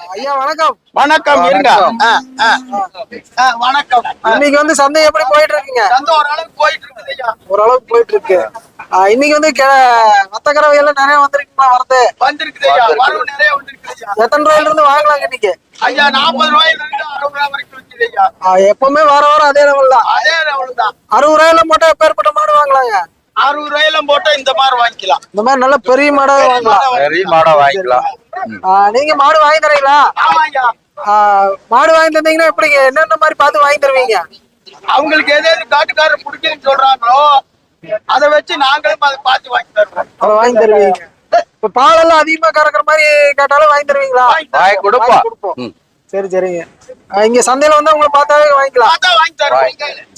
ஐயா வணக்கம். வணக்கம் இருங்க. வணக்கம். இன்னைக்கு வந்து சந்தை எப்படி போயிட்டு இருக்குங்க சந்தை ஓரளவுக்கு போயிட்டு இருக்குது ஐயா. ஓரளவுக்கு போயிட்டு இருக்கு இன்னைக்கு வந்து மத்தக்கறவை எல்லாம் நிறைய வந்திருக்குங்களா வரது? வந்திருக்குது ஐயா. வரவு நிறைய வந்திருக்குது ஐயா. எத்தனை ரூபாயில இருந்து வாங்கலாங்க இன்னைக்கு? ஐயா நாற்பது ரூபாயில இருந்து அறுபது ரூபாய் வரைக்கும் விற்குது ஐயா. எப்பவுமே வார வாரம் அதே லெவல் தான். அதே அவ்வளவுதான் அறுபது ரூபாயில மட்டும் எப்பேற்பட்ட மாடு வாங்கலாங்க? அறுபது ரூபாயில போட்டா இந்த மாதிரி வாங்கிக்கலாம். இந்த மாதிரி நல்ல பெரிய மாடா வாங்கலாம். பெரிய மாடா வாங்கிக்கலாம். நீங்க மாடு வாங்கி தரீங்களா? மாடு வாங்கி தந்தீங்கன்னா எப்படிங்க? என்னென்ன மாதிரி பார்த்து வாங்கி தருவீங்க? அவங்களுக்கு எது எது காட்டுக்காரர் பிடிக்குன்னு சொல்றாங்களோ அதை வச்சு நாங்களும் அதை பார்த்து வாங்கி தருவோம். அதை வாங்கி தருவீங்க. இப்ப பாலெல்லாம் அதிகமா கறக்குற மாதிரி கேட்டாலும் வாங்கி தருவீங்களா? வாங்கி கொடுப்போம். சரி சரிங்க. இங்க சந்தையில வந்து உங்களை பார்த்தாவே வாங்கிக்கலாம்.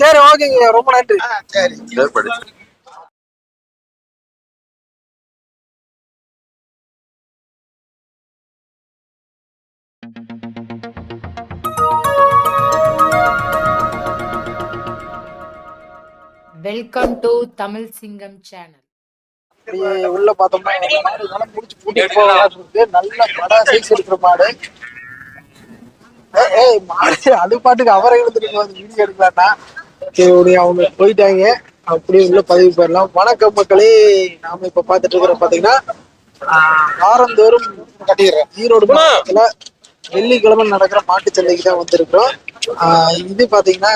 சரி ஓகேங்க. ரொம்ப நன்றி. சரி. வெல்கம் டு தமிழ் சிங்கம் சேனல் அப்படியே உள்ள பார்த்தோம்னா நல்லா முடிச்சு கூட்டிட்டு போகலாம் இருக்கு நல்ல படா சைஸ் இருக்கிற மாடு. ஏய், மாடு அது பாட்டுக்கு அவரை எழுந்துட்டு வந்து வீடியோ எடுக்கலாம்னா சரி அவங்க போயிட்டாங்க. அப்படியே உள்ள பதிவு போயிடலாம். வணக்கம் மக்களே நாம இப்ப பார்த்துட்டு இருக்கிற பாத்தீங்கன்னா வாரந்தோறும் கட்டிடுறேன். ஈரோடு மாவட்டத்துல வெள்ளிக்கிழமை நடக்கிற மாட்டு சந்தைக்கு தான் வந்திருக்கிறோம். இது பாத்தீங்கன்னா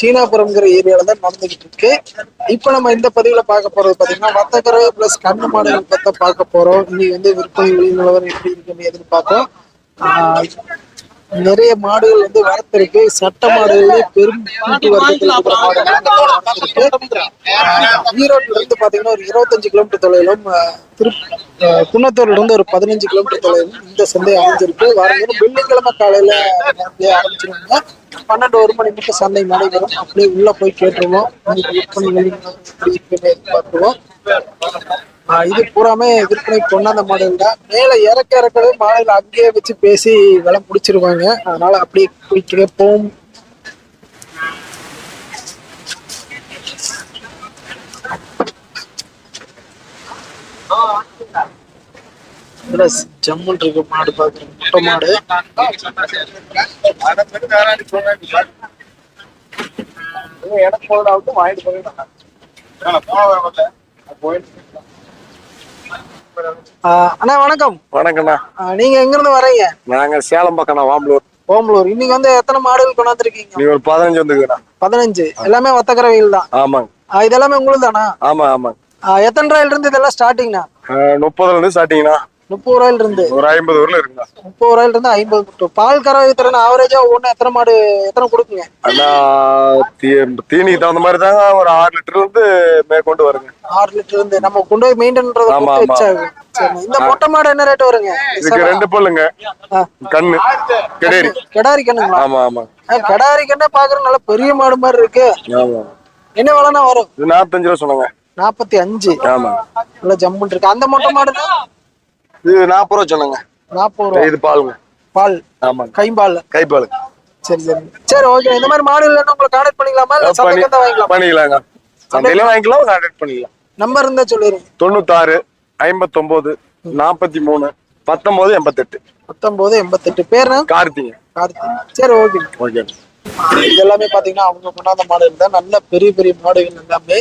சீனாபுரம்ங்கிற ஏரியால தான் நடந்துகிட்டு இருக்கு. இப்ப நம்ம இந்த பதிவுல பார்க்க போறது பாத்தீங்கன்னா வர்த்தகர் பிளஸ் கண்ணு மாடுகள் பத்த பார்க்க போறோம். இன்னைக்கு வந்து விற்பனை விலை நிலவரம் எப்படி இருக்குன்னு எதிர்பார்ப்போம். ஆஹ் நிறைய மாடுகள் வந்து வளர்த்திருக்கு. சட்ட மாடுகளே பெரும் கூட்டு வர்க்கத்தில் ஈரோட்ல இருந்து பாத்தீங்கன்னா ஒரு இருபத்தஞ்சு கிலோமீட்டர் தொலைவிலும் திரு குன்னத்தூர்ல இருந்து ஒரு பதினஞ்சு கிலோமீட்டர் தொலைவிலும் இந்த சந்தை அமைஞ்சிருக்கு. வர வெள்ளிக்கிழமை காலையில ஆரம்பிச்சிருவாங்க. பன்னெண்டு ஒரு மணி மட்டும் சந்தை நடைபெறும். அப்படியே உள்ள போய் கேட்டுருவோம். பார்த்துருவோம் விற்பனை ஆஹ் இது பூராமே விற்பனை கொண்டாந்த மாடல் தான். மேல இறக்க இறக்கவே மாடல் அங்கேயே வச்சு பேசி விலை முடிச்சிருவாங்க. அதனால அப்படியே போய் போகும். ஜம்முன் இருக்கு மாடு பாக்குறேன் முட்டை மாடு. எனக்கு போட வாங்கிட்டு போயிடலாம். போயிட்டு அண்ணா வணக்கம். வணக்கண்ணா ஆஹ் நீங்க எங்க இருந்து வரீங்க? நாங்க சேலம் பக்கம்ண்ணா வாம்பலூர். ஓமலூர் இன்னைக்கு வந்து எத்தனை மாடுகள் கொண்டாந்துருக்கீங்க? நீ ஒரு பதினஞ்சு வந்துக்குண்ணா பதினஞ்சு. எல்லாமே வத்தக்கரவையில் தான். ஆமாங்க. இது எல்லாமே உங்களுக்கு தானா ஆமா ஆமாங்க. எத்தனை ரூபாயில இருந்து இதெல்லாம் ஸ்டார்டிங்னா ஆஹ் முப்பதுல இருந்து ஸ்டார்டிங்ண்ணா முப்பது ரூபாயில இருந்து ஒரு ஐம்பது ஊர்ல இருக்குண்ணா முப்பது ரூபாயில இருந்து ஐம்பது பால் கறவை திறன் ஆவரேஜா ஒண்ணு எத்தனை மாடு எத்தனை கொடுக்குங்க? அண்ணா தீனிக்கு தகுந்த மாதிரி தாங்க ஒரு ஆறு லிட்டர்ல இருந்து மேற்கொண்டு வருங்க. ஆறு லிட்டர் இருந்து நம்ம கொண்டு போய் மெயின்டைன். சரி, இந்த மொட்டை மாடு என்ன ரேட் வருங்க? இதுக்கு ரெண்டு பல்லுங்க. கண்ணு. கெடேரி. கெடாரி கண்ணுங்களா? ஆமா ஆமா. கெடாரி கண்ணே பாக்குற நல்ல பெரிய மாடு மாதிரி இருக்கு. ஆமா. என்ன விலைனா வரும்? நாற்பத்தஞ்சு ரூபா சொன்னாங்க நாற்பத்தி அஞ்சு. ஆமா. நல்ல ஜம்முன் இருக்கு. அந்த மொட்டை மாடுனா இது நாற்பது ரூபா சொன்னாங்க. நாற்பது ரூபா. இது பாலுங்க. பால். ஆமாங்க. கைம்பால். கைப்பாலு சரி சரி. சரி ஓகே இந்த மாதிரி மாடு இல்லைன்னா உங்களை கான்டாக்ட் பண்ணிக்கலாமா? இல்ல சந்தைக்கு வாங்கிக்கலாம்? பண்ணிக்கலாங்க. சந்தையில வாங்கிக்கலாம் கான்டாக்ட் பண்ணிக்கலாம். நம்பர் இருந்தா சொல்லிருங்க தொண்ணூத்தாறு ஐம்பத்தொன்பது நாற்பத்தி மூணு பத்தொன்பது எண்பத்தெட்டு. பத்தொன்பது எண்பத்தெட்டு. பேர்னா கார்த்திங்க. கார்த்திக் சரி ஓகே ஓகே இது எல்லாமே பாத்தீங்கன்னா அவங்க கொண்டாந்த மாடுகள் தான். நல்ல பெரிய பெரிய மாடுகள் எல்லாமே.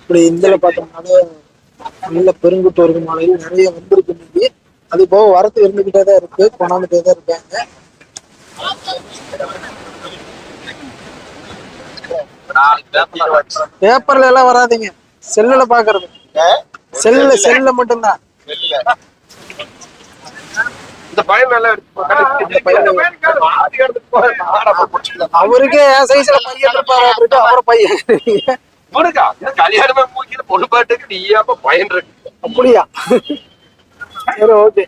இப்படி இந்தில பார்த்தோம்னாலே நல்ல பெருங்குட்டோருக்கு மாடுகள் நிறைய வந்திருக்கு இன்னைக்கு. அது போக வரத்து இருந்துகிட்டே தான் இருக்கு கொண்டாந்துட்டே தான் இருக்காங்க. பேப்பர்ல எல்லாம் வராதீங்க. செல்லுல பாக்குறது. செல்லுல செல்லுல. மட்டும்தான். இந்த பையன் பையன் அவருக்கே என் சைஸ்ல பையன் இருப்பாரு அவரை பையன் கல்யாணமே மூக்கில பொண்ணு பாட்டுக்கு நீயாப்ப பையன் இருக்கு. அப்படியா? சரி ஓகே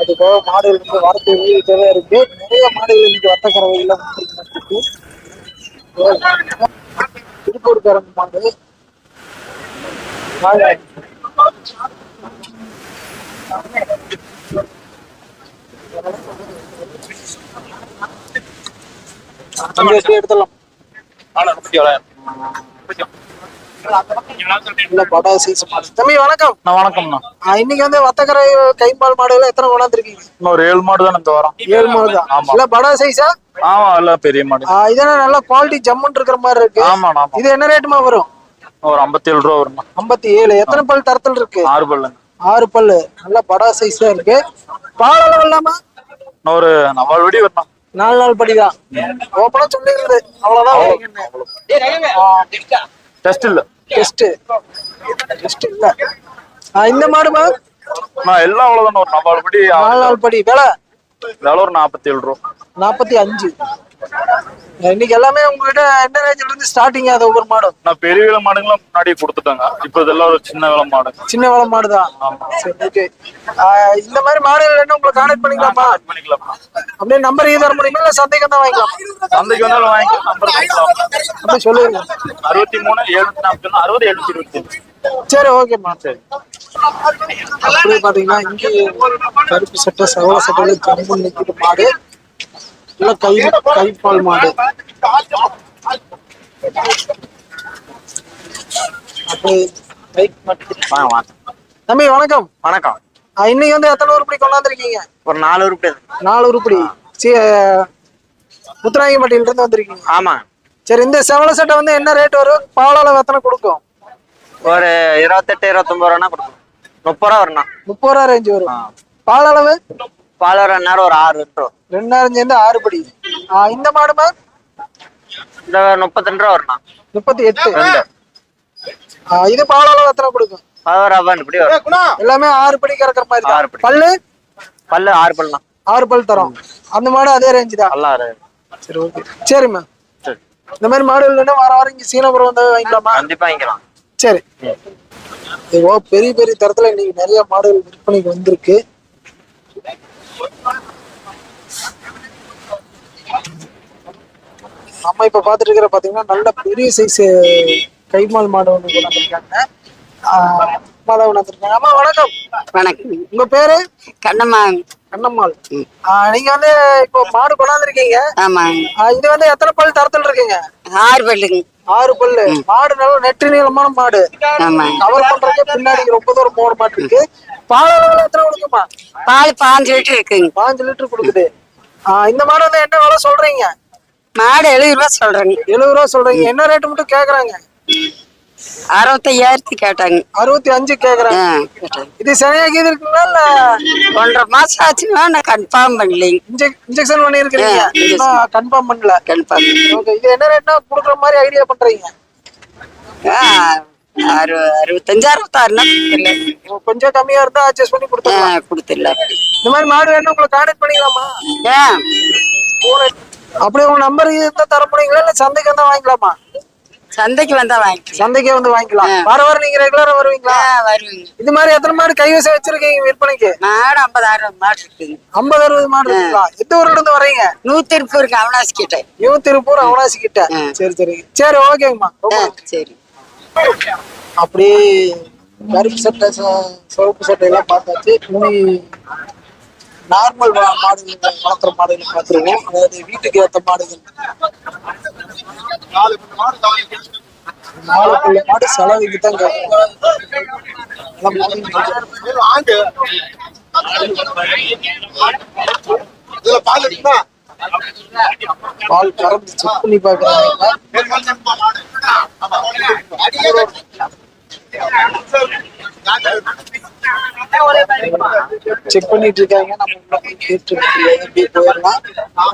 அது போக மாடுகள் வந்து வரத்து வீட்டுதான் இருக்கு. நிறைய மாடுகள் இன்னைக்கு வத்த கறவைகள்ல இருக்கு திருப்பூர்காரங்க மாடு. எடுத்துடலாம் தம்பி வணக்கம். நான் வணக்கம்ண்ணா. இன்னைக்கு வந்து வத்தக்கரை கைப்பால் மாடுகள் எத்தனை கொண்டாந்துருக்கீங்க? இன்னொரு ஏழு மாடு தான் இந்த வாரம். ஏழு மாடு தான் ஆமா. இல்ல படா சைஸா? ஆமா எல்லாம் பெரிய மாடு. இதெல்லாம் நல்லா குவாலிட்டி ஜம்முன்னு இருக்கிற மாதிரி இருக்கு. ஆமா. இது என்ன ரேட்டுமா வரும்? ஒரு ஐம்பத்தி ஏழு ரூபா வரும்ண்ணா. ஐம்பத்தி ஏழு எத்தனை பல் தரத்தில் இருக்கு? ஆறு பல்லுங்க. ஆறு பல்லு. நல்ல படா சைஸா இருக்கு. பால் அளவு இல்லாம ஒரு நாலு வெடி வரணும். நாலு நாள் படிதான். ஓப்பனா சொல்லிடுறது அவ்வளவுதான். டெஸ்ட் இல்ல. டெஸ்ட் டெஸ்ட் இல்ல. இந்த மாடுமா நான் எல்லாம் அவ்வளவுதான் ஒரு நாலு வெடி நாலு நாள் படி. விலை? விலை ஒரு நாற்பத்தி ஏழு ரூபா. நாற்பத்தி அஞ்சு. இன்னைக்கு எல்லாமே உங்ககிட்ட என்ன ரேஞ்சில இருந்து ஸ்டார்டிங் அது ஒவ்வொரு மாடும். நான் பெரிய விலை மாடுங்களாம் முன்னாடியே கொடுத்துட்டாங்க. இப்போ இதெல்லாம் ஒரு சின்ன விலை மாடு. சின்ன விலை மாடு தான் ஓகே இந்த மாதிரி மாடுகள் என்ன உங்களை கான்டாக்ட் பண்ணிக்கலாமா? பண்ணிக்கலாம் அப்படியே நம்பர் இது தர முடியுமா? இல்ல சந்தேகம் தான் வாங்கிக்கலாம். சந்தைக்கு வந்தாலும் வாங்கிக்கலாம் நம்பர் அப்படியே சொல்லிருங்க அறுபத்தி மூணு எழுநூத்தி நாற்பத்தி அறுபது எழுநூத்தி இருபத்தி சரி ஓகேம்மா சரி. அப்படியே பாத்தீங்கன்னா இங்கே கருப்பு சட்டை சவள சட்டையில ஜம்பு நிக்கிற மாடு. இல்ல கை கைப்பால் மாடு. தம்பி வணக்கம். வணக்கம். இன்னைக்கு வந்து எத்தனை உருப்படி கொண்டாந்துருக்கீங்க? ஒரு நாலு உருப்படி நாலு உருப்படி. சி முத்துராயம்பட்டியில இருந்து வந்திருக்கீங்க. ஆமா. சரி இந்த செவல சட்டை வந்து என்ன ரேட் வரும்? பாலால எத்தனை கொடுக்கும்? ஒரு இருபத்தெட்டு இருபத்தொன்பது ரூபா கொடுக்கும் முப்பது ரூபா வரணும் முப்பது ரூபா ரேஞ்ச் வரும். பால் அளவு? பால் நேரம் ஒரு ஆறு லிட்டரும் ரெண்டாயிரம் சேர்ந்து ஆறு படி. இந்த மாடுமா இந்த முப்பத்தி ரெண்டு ரூபா வரணும் முப்பத்தி எட்டு ஆ, இது பால் அளவு எத்தனை கொடுக்கும்? எல்லாமே ஆறு படி கறக்கிற மாதிரி ஆறு தான் படி. பல்லு? பல்லு ஆறு பல்லாம் ஆறு பல் தரோம். அந்த மாடு அதே ரேஞ்சு தான். சரி ஓகே சரிம்மா. சரி. இந்த மாதிரி மாடு இல்லைன்னா வார வாரம் இங்க சீனபுரம் வந்து வாங்கிக்கலாமா? கண்டிப்பா வாங்கிக்கலாம். சரி. இப்போ பெரிய பெரிய தரத்துல இன்னைக்கு நிறைய மாடுகள் விற்பனைக்கு வந்திருக்கு. நம்ம இப்ப பாத்துட்டு இருக்கிற பாத்தீங்கன்னா நல்ல பெரிய சைஸ் கைமால் மாடு ஒண்ணு கொண்டு வந்திருக்காங்க. ஆஹ் அம்மா வணக்கம். வணக்கம். உங்க பேரு? கண்ணம்மா. கண்ணம்மாள். நீங்க வந்து இப்போ மாடு கொண்டாந்துருக்கீங்க. ஆஹ் இது வந்து எத்தனை பல் தரத்துல இருக்குங்க? ஆறு பல்லுங்க ஆறு பல்லு. மாடு நல்ல நெட்டு நீளமான மாடு கவர் பண்றதுக்கு பின்னாடி ரொம்ப தூரம் போட மாட்டிருக்கு பால் அளவுல எத்தனை கொடுக்குமா பால் பாஞ்சு லிட்டர் இருக்குங்க. பாஞ்சு லிட்டர் கொடுக்குது. இந்த மாடு வந்து என்ன விலை சொல்றீங்க? மாடு எழுபது ரூபா சொல்றேங்க. எழுபது ரூபா சொல்றீங்க. என்ன ரேட்டு மட்டும் கேக்குறாங்க? அறுபத்தையாயிரத்து கேட்டாங்க. அறுபத்தி அஞ்சு கேக்குறாங்க. இது சரியாகி இருக்குங்களா இல்ல? ஒன்றரை மாசம் ஆச்சுன்னா நான் கன்ஃபார்ம் பண்ணலைங்க. இன்ஜெக் இன்ஜெக்ஷன் பண்ணி இருக்கிறீங்க ஆ, injection. கன்ஃபார்ம் பண்ணல. கன்ஃபார்ம் இது என்ன ரேட்னா கொடுக்குற மாதிரி ஐடியா பண்றீங்க? அறு அறுபத்தஞ்சு அறுபத்தாறுனா கொஞ்சம் கம்மியா இருந்தா அட்ஜஸ்ட் பண்ணி கொடுத்துருலாம் கொடுத்துல இந்த மாதிரி மாடு வேணும் உங்களை கான்டாக்ட் பண்ணிக்கலாமா? ஏன் அப்படியே உங்க நம்பர் இருந்தா தர முடியுங்களா இல்ல சந்தைக்கு வந்தா வாங்கிக்கலாமா? சந்தைக்கு வந்தா வாங்கிக்கலாம். சந்தைக்கே வந்து வாங்கிக்கலாம். வார வாரம் நீங்க ரெகுலரா வருவீங்களா? வருவீங்க. இது மாதிரி எத்தனை மாடு கைவசம் வச்சிருக்கீங்க விற்பனைக்கு? மாடு ஐம்பதாயிரம் மாடு இருக்குங்க. ஐம்பது அறுபது மாடு இருக்குங்களா? எந்த ஊர்ல இருந்து வர்றீங்க? நூத்தி இருக்கு அவனாசி கிட்ட நியூ திருப்பூர் அவனாசி கிட்ட. சரி சரி. சரி ஓகேங்கம்மா. சரி. அப்படியே கருப்பு சட்டை ச- சிவப்பு சட்டை எல்லாம் பார்த்தாச்சு இனி நார்மல் மாடுகள் வளர்க்குற மாடுகள் பார்த்துருவோம் அதாவது வீட்டுக்கு ஏற்ற மாடுகள். நாலுக்குள்ள மாடு செலவுக்கு தான் பால் பால் கறந்து செக் பண்ணி பாக்குறாங்க செக் பண்ணிட்டு இருக்காங்க. நம்ம உள்ள கேட்டு எப்படி போயிடலாம்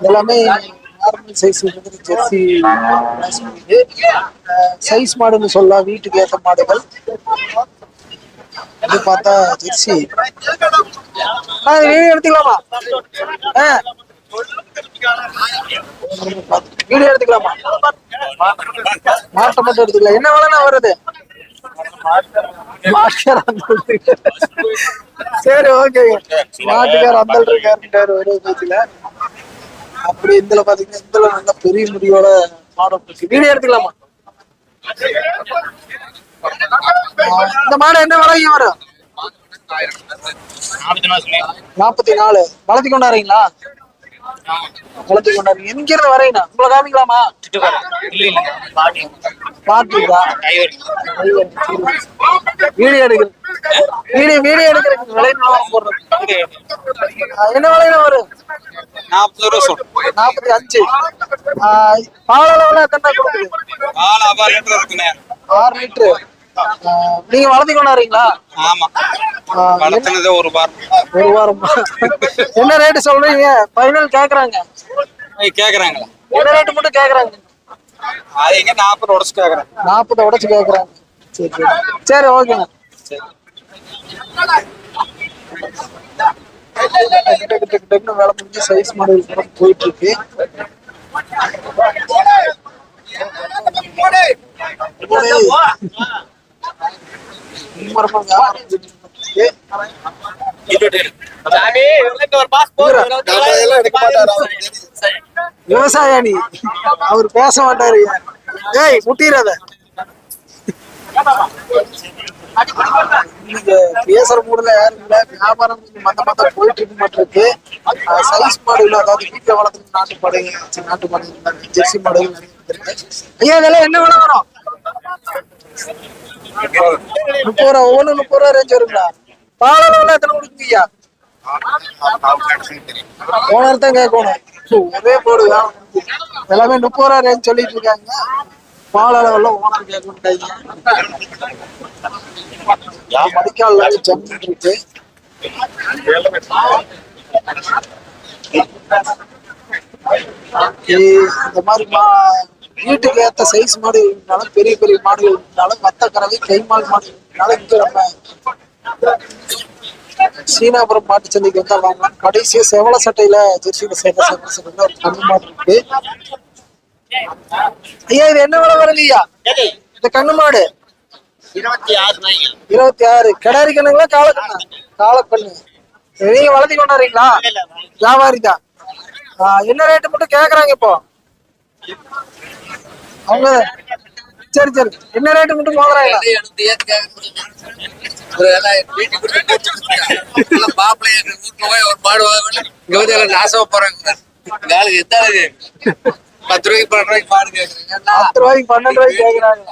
எல்லாமே நார்மல் சைஸ் இருக்குது ஜெர்சி சைஸ் மாடுன்னு சொல்லலாம் வீட்டுக்கு ஏற்ற மாடுகள். இது பார்த்தா ஜெர்சி வீடியோ எடுத்துக்கலாமா? ஆ வீடியோ எடுத்துக்கலாமா? மாட்டை மட்டும் எடுத்துக்கலாம். என்ன வேலைன்னா வருது? மாட்டுக்கார அந்தல் சரி ஓகேங்க மாட்டுக்கார அந்தல் இருக்காரு ஒரே பேச்சுல. அப்படி இதுல பாத்தீங்கன்னா இதுல நல்ல பெரிய முடியோட மாடம் வீடியோ எடுத்துக்கலாமா? இந்த மாடு என்ன விலைக்கு வரும்? நாற்பத்தி நாலு. வளர்த்தி கொண்டாருங்களா வளர்த்து கொண்டாரு. உங்களை காமிக்கலாமா? பாட்டுதா வீடியோ எடுக்கிறது வீடியோ வீடியோ விலை நிலவரம் போடுறது. என்ன விலையில வரும் நாற்பது ரூபா சொல்றேன். நாற்பத்தி அஞ்சு. பால் அளவுல எத்தனை கொடுக்குது? பால் அபார் லிட்டர் இருக்குண்ணே. ஆறு லிட்டரு. ஆஹ் நீங்க வளர்த்தி கொண்டாடுறீங்களா? ஆமா. ஆஹ் என்ன- வளர்த்துனதே ஒரு பார் ஒரு வாரம். என்ன ரேட்டு சொல்றீங்க? ஃபைனல் கேக்குறாங்க. கேக்குறாங்களா என்ன ரேட்டு மட்டும் கேக்குறாங்க? அது எங்க நாற்பது உடச்சு கேக்குறேன் நாற்பதை உடச்சு கேக்குறாங்க. சரி சரி. சரி ஓகேங்க டக்கு டக்கு டக்கு டக்குன்னு வேலை முடிஞ்சு சைஸ் மாடல் கூட போயிட்டு இருக்கு. விவசாய அவர் பேச மாட்டாரு. ஏய் முட்டிடாத பேசுற மூடுல யாரும் இல்ல. வியாபாரம் மந்த மந்த போயிட்டு இருக்க மாட்டிருக்கு சைஸ் மாடுகள் அதாவது வீட்டுல வளர்த்துற நாட்டு மாடுகள் நாட்டு மாடுகள் ஜெர்சி மாடுகள். ஐயா இதெல்லாம் என்ன விலை வரும்? முப்பது ரூபா ஒவ்வொன்று முப்பது ரூபா ரேஞ்ச் வருங்களா பால் எத்தனை கொடுக்குங்கய்யா ஓனர் தான் கேட்கணும் ஒரே போடுதான் எல்லாமே முப்பது ரூபா ரேஞ்ச் சொல்லிட்டு இருக்காங்க. பால் அளவுல ஓனர் கேட்கணுட்டாங்க மடிக்கால் ஜம்ப் இருக்கு. இந்த மாதிரி வீட்டுக்கு ஏத்த சைஸ் மாடு இருந்தாலும் பெரிய பெரிய மாடுகள் இருந்தாலும் மத்த கறவை கைமால் மாடு இருந்தாலும் இங்க நம்ம சீனாபுரம் மாட்டு சந்தைக்கு வந்தா வாங்கலாம். கடைசியா செவல சட்டையில ஜெர்சியில சேர்ந்த செவல சட்டையில ஒரு கண்ணு மாடு இருக்கு. ஐயா இது என்ன விலை வருங்க ஐயா? இந்த கண்ணு மாடு. இருபத்தி ஆறு கிடாரி கண்ணுங்களா காலக்கண்ணா காலக்கண்ணு நீங்க வளர்த்தி கொண்டாடுறீங்களா? வியாபாரி தான் என்ன ரேட்டு மட்டும் கேக்குறாங்க இப்போ? அவங்க சரி சரி. என்ன ரேட்டு மட்டும் போகிறாங்க பத்து ரூபாய்க்கு பன்னெண்டு ரூபாய்க்கு பாடு கேக்குறீங்க. பத்து ரூபாய்க்கு பன்னெண்டு ரூபாய்க்கு கேக்குறாங்க.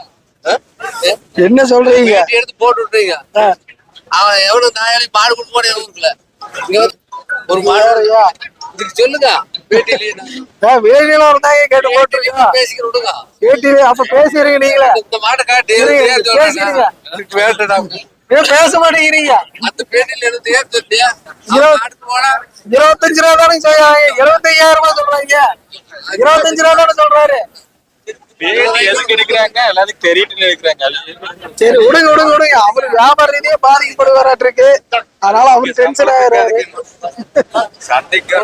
என்ன சொல்றீங்க? எடுத்து போட்டு விட்டுறீங்க அவன் எவ்வளவு நாயாளி மாடு கொடுக்க மாட்டேன் ஊருக்குள்ள? இங்க வந்து ஒரு மாடு? இதுக்கு சொல்லுங்க. இருந்தாங்க கேட்டு போட்டுருக்கீங்க பேசிக்கிட்டு விடுங்க. கேட்டு அப்ப பேசுறீங்க நீங்களே. இந்த மாட்டை காட்டி இருங்க, ஏன் பேசிடுங்க. பேச மாட்டேங்கிறீங்க. அந்த பேட்டியில எடுத்து ஏன் சொல்லியா இருபத்தஞ்சு ரூபா தானே சொல்றாங்க இருபத்தையாயிரம் ரூபாய் சொல்றாங்க. இருபத்தஞ்சு ரூபா தானே சொல்றாரு. பேட்டி எதுக்கு எடுக்கிறாங்க எல்லாத்துக்கும் தெரியிட்டு எடுக்கிறாங்க சரி விடுங்க விடுங்க விடுங்க. அவரு வியாபார ரீதியா பாதிக்கப்படுவாராட்டு இருக்கு அதனால அவரு டென்ஷன் ஆகிறாரு சண்டைக்கு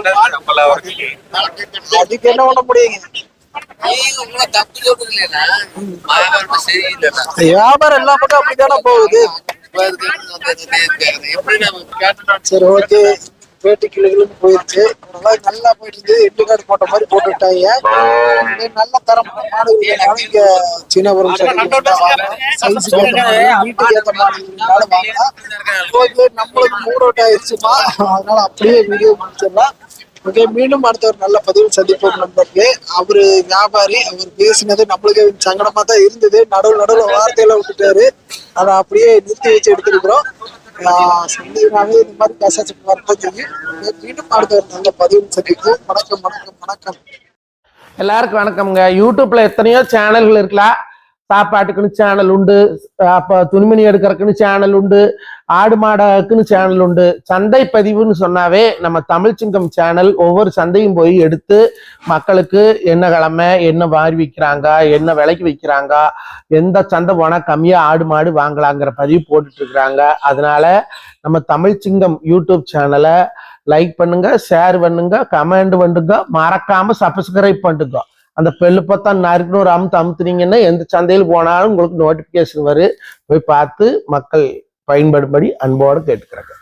அதுக்கு என்ன பண்ண முடியுங்க? வியாபாரம் எல்லா பக்கம் அப்படித்தானே போகுது? சரி ஓகே பேட்டி கிளிகளும் போயிருச்சு நல்லா நல்லா போயிட்டு இருந்து எட்டு கார்டு போட்ட மாதிரி போட்டு விட்டாங்க இது நல்ல தரமான மாடு இங்க சீனாபுரம் மாதிரி வீட்டுக்கு ஏற்ற வாங்கலாம் ஓகே நம்மளுக்கு மூட் அவுட் ஆயிடுச்சுமா அதனால அப்படியே வீடியோ முடிச்சிடலாம். ஓகே மீண்டும் அடுத்த ஒரு நல்ல பதிவு சந்திப்போம் நண்பர்களே. அவரு வியாபாரி அவர் பேசினது நம்மளுக்கு சங்கடமா தான் இருந்தது. நடுவு நடுவுல வார்த்தையில விட்டுட்டாரு. அதை அப்படியே நிறுத்தி வச்சு எடுத்திருக்கிறோம். சந்தேகமாகவே இந்த மாதிரி மெசேஜ் வரதான் மீண்டும் அடுத்த ஒரு நல்ல பதிவுன்னு சொல்லிட்டு வணக்கம் வணக்கம் வணக்கம். எல்லாருக்கும் வணக்கம்ங்க. யூடியூப்ல எத்தனையோ சேனல்கள் இருக்கலாம் சாப்பாட்டுக்குன்னு சேனல் உண்டு. அப்போ துணிமணி எடுக்கிறதுக்குன்னு சேனல் உண்டு. ஆடு மாடக்குன்னு சேனல் உண்டு. சந்தை பதிவுன்னு சொன்னாவே நம்ம தமிழ் சிங்கம் சேனல் ஒவ்வொரு சந்தையும் போய் எடுத்து மக்களுக்கு என்ன கிழமை என்ன வாரி விற்கிறாங்க என்ன விலைக்கு விற்கிறாங்க எந்த சந்தை போனால் கம்மியாக ஆடு மாடு வாங்கலாங்கிற பதிவு போட்டுட்ருக்குறாங்க அதனால நம்ம தமிழ் சிங்கம் யூடியூப் சேனலை லைக் பண்ணுங்க ஷேர் பண்ணுங்க கமெண்ட் பண்ணுங்க மறக்காமல் சப்ஸ்கிரைப் பண்ணுங்க அந்த பெல்லுப்பத்தான் பார்த்தா நறுக்குன்னு ஒரு அமுத்து அமுத்துனீங்கன்னா எந்த சந்தையில் போனாலும் உங்களுக்கு நோட்டிபிகேஷன் வரும் போய் பார்த்து மக்கள் பயன்படும்படி அன்போடு கேட்டுக்கிறாங்க.